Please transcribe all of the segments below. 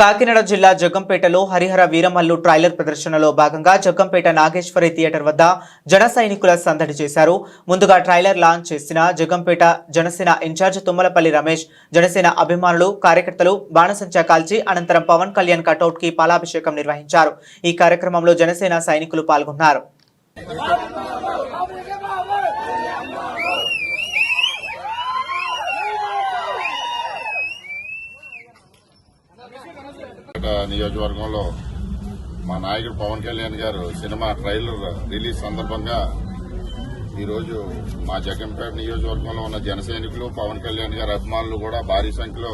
కాకినాడ జిల్లా జగ్గంపేటలో హరిహర వీరమల్లు ట్రైలర్ ప్రదర్శనలో భాగంగా జగ్గంపేట నాగేశ్వరి థియేటర్ వద్ద జన సైనికుల సందడి చేశారు. ముందుగా ట్రైలర్ లాంచ్ చేసిన జగ్గంపేట జనసేన ఇన్ఛార్జ్ తుమ్మలపల్లి రమేష్ జనసేన అభిమానులు కార్యకర్తలు బాణసంచా కాల్చి అనంతరం పవన్ కళ్యాణ్ కటౌట్కి పాలాభిషేకం నిర్వహించారు. ఈ కార్యక్రమంలో జనసేన సైనికులు పాల్గొన్నారు. నియోజకవర్గంలో మా నాయకుడు పవన్ కళ్యాణ్ గారు సినిమా ట్రైలర్ రిలీజ్ సందర్భంగా ఈరోజు మా జగన్పేట నియోజకవర్గంలో ఉన్న జన సైనికులు పవన్ కళ్యాణ్ గారి అభిమానులు కూడా భారీ సంఖ్యలో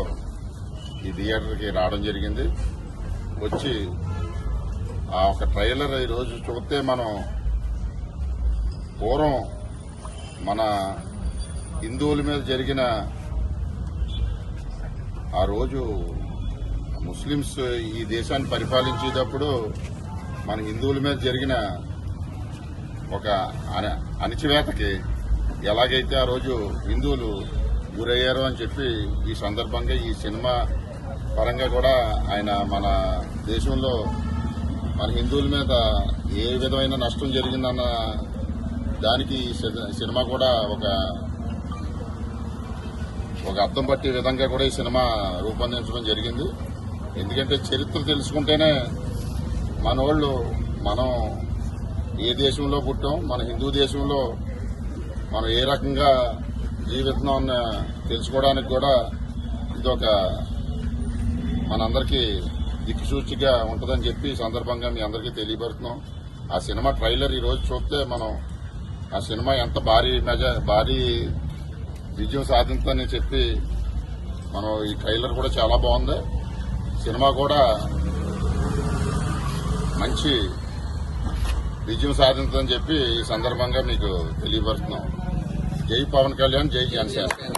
ఈ థియేటర్కి రావడం జరిగింది. వచ్చి ఆ ఒక ట్రైలర్ ఈరోజు చూస్తే మనం పూర్వం మన హిందువుల మీద జరిగిన ఆ రోజు ముస్లిమ్స్ ఈ దేశాన్ని పరిపాలించేటప్పుడు మన హిందువుల మీద జరిగిన ఒక అణ- అణిచివేతకి ఎలాగైతే ఆ రోజు హిందువులు గురయ్యారో అని చెప్పి ఈ సందర్భంగా ఈ సినిమా పరంగా కూడా ఆయన మన దేశంలో మన హిందువుల మీద ఏ విధమైన నష్టం జరిగిందన్న దానికి ఈ సినిమా కూడా ఒక ఒక అర్థం పట్టే విధంగా కూడా ఈ సినిమా రూపొందించడం జరిగింది. ఎందుకంటే చరిత్ర తెలుసుకుంటేనే మన వాళ్ళు మనం ఏ దేశంలో పుట్టాం మన హిందూ దేశంలో మనం ఏ రకంగా జీవితం తెలుసుకోవడానికి కూడా ఇది ఒక మనందరికీ దిక్సూచిగా ఉంటుందని చెప్పి సందర్భంగా మీ అందరికీ తెలియపడుతున్నాం ఆ సినిమా ట్రైలర్ ఈరోజు చూస్తే మనం ఆ సినిమా ఎంత భారీ మెజా భారీ విజయం సాధించని చెప్పి మనం ఈ ట్రైలర్ కూడా చాలా బాగుంది. సినిమా కూడా మంచి విజయం సాధించదని చెప్పి ఈ సందర్భంగా మీకు తెలియపరుస్తున్నాం. జై పవన్ కళ్యాణ్ జై జనసేన.